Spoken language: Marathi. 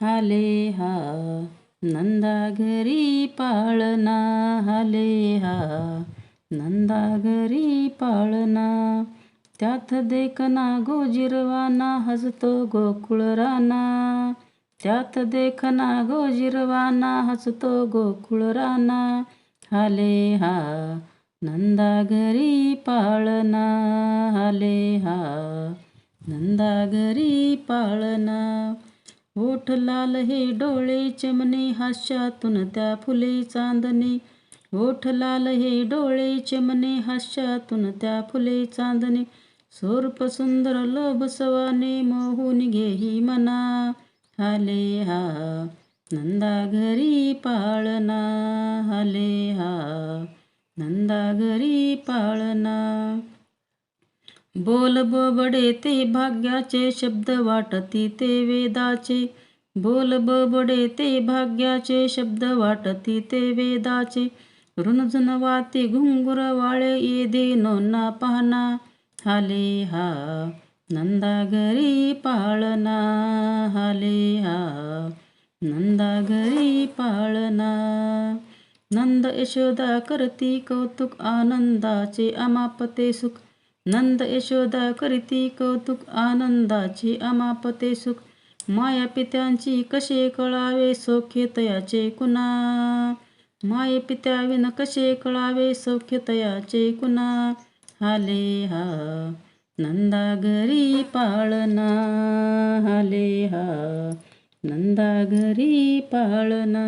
हाले हा नंदा घरी पाळणा हाले हा नंदा घरी पाळणा. त्यात देखना गोजिरवाना हसतो गोकुळ राना त्यात देखना गोजिरवाना हसतो गोकुळ राना हाले हा नंदा घरी पाळणा हाले हा नंदा घरी पाळणा. ओठ लाल हे डोळे चमने हास्यातून त्या फुले चांदणे. ओठ लाल हे डोळे चमने हास्यातून त्या फुले चांदणे. स्वरूप सुंदर लोभ सवाने मोहून घेही मना. हाले हा नंदा घरी पाळना हाले हा नंदा घरी पाळना बोल बोबडे ते भाग्याचे शब्द वाटती ते वेदाचे. बोल बोबडे ते भाग्याचे शब्द वाटती ते वेदाचे. रुणझुनवाती घुंगुर वाळे ये दे नोना पाहना हाले हा नंदा घरी हाले हा नंदा घरी नंद यशोदा करती कौतुक आनंदाचे अमापते सुख नंद यशोदा करीती कौतुक आनंदाची अमापते सुख. माया पित्यांची कसे कळावे सौख्य तयाचे कुणा? माये पित्याविन कसे कळावे सौख्य तयाचे कुणा? हाले हा नंदा घरी पाळना हाले हा नंदा घरी पाळना